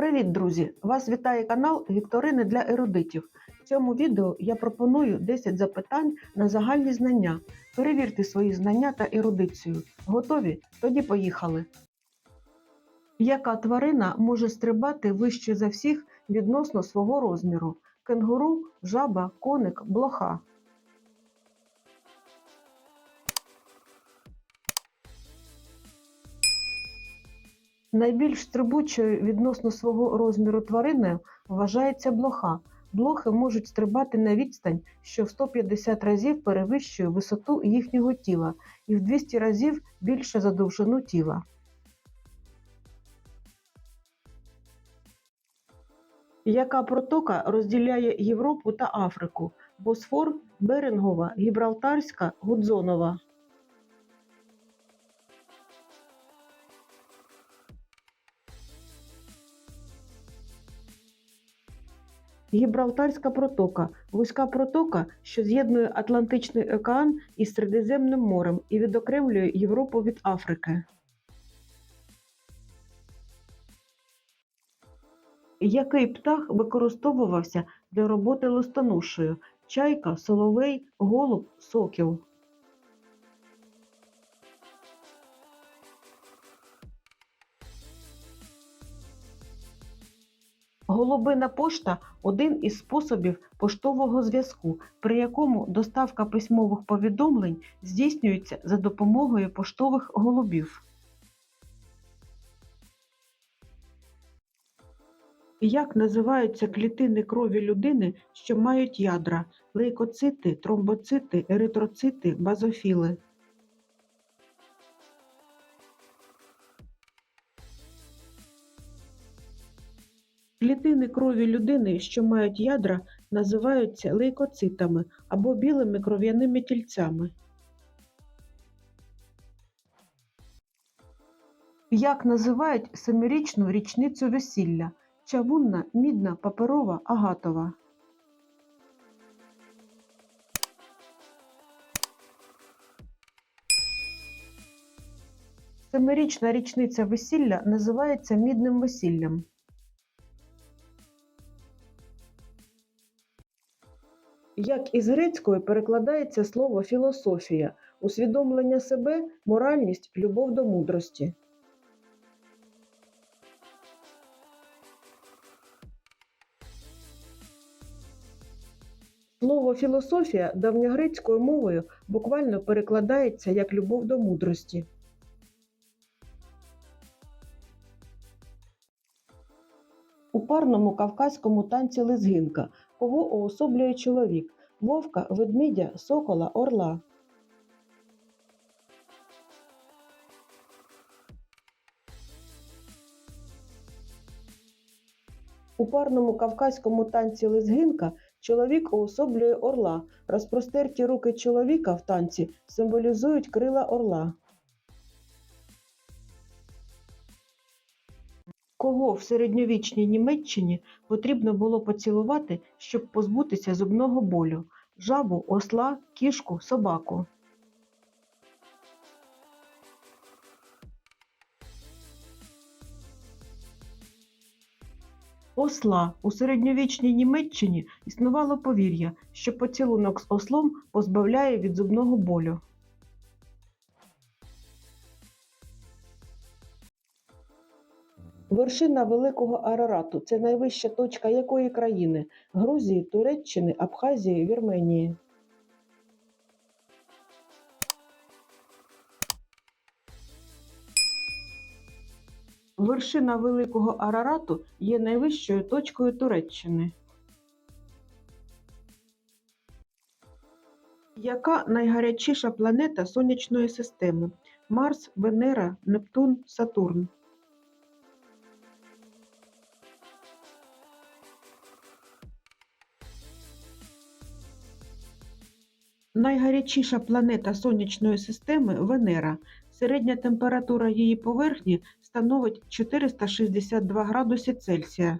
Привіт, друзі! Вас вітає канал Вікторини для ерудитів. В цьому відео я пропоную 10 запитань на загальні знання. Перевірте свої знання та ерудицію. Готові? Тоді поїхали. Яка тварина може стрибати вище за всіх відносно свого розміру? Кенгуру, жаба, коник, блоха. Найбільш стрибучою відносно свого розміру твариною вважається блоха. Блохи можуть стрибати на відстань, що в 150 разів перевищує висоту їхнього тіла і в 200 разів більше за довжину тіла. Яка протока розділяє Європу та Африку? Босфор, Берингова, Гібралтарська, Гудзонова. Гібралтарська протока вузька протока, що з'єднує Атлантичний океан із Середземним морем і відокремлює Європу від Африки. Який птах використовувався для роботи листоношею? Чайка, соловей, голуб, сокіл. Голубина пошта один із способів поштового зв'язку, при якому доставка письмових повідомлень здійснюється за допомогою поштових голубів. Як називаються клітини крові людини, що мають ядра: лейкоцити, тромбоцити, еритроцити, базофіли? Клітини крові людини, що мають ядра, називаються лейкоцитами або білими кров'яними тільцями. Як називають семирічну річницю весілля? Чавунна, мідна, паперова, агатова. Семирічна річниця весілля називається мідним весіллям. Як із грецької перекладається слово філософія, усвідомлення себе, моральність, любов до мудрості. Слово філософія давньогрецькою мовою буквально перекладається як любов до мудрості. У парному кавказькому танці лезгинка кого уособлює чоловік вовка, ведмедя, сокола, орла. У парному кавказькому танці лезгинка чоловік уособлює орла. Розпростерті руки чоловіка в танці символізують крила орла. Кого в середньовічній Німеччині потрібно було поцілувати, щоб позбутися зубного болю? Жабу, осла, кішку, собаку. Осла у середньовічній Німеччині існувало повір'я, що поцілунок з ослом позбавляє від зубного болю. Вершина Великого Арарату це найвища точка якої країни? Грузії, Туреччини, Абхазії, Вірменії. Вершина Великого Арарату є найвищою точкою Туреччини. Яка найгарячіша планета Сонячної системи? Марс, Венера, Нептун, Сатурн. Найгарячіша планета Сонячної системи Венера. Середня температура її поверхні становить 462 градуси Цельсія.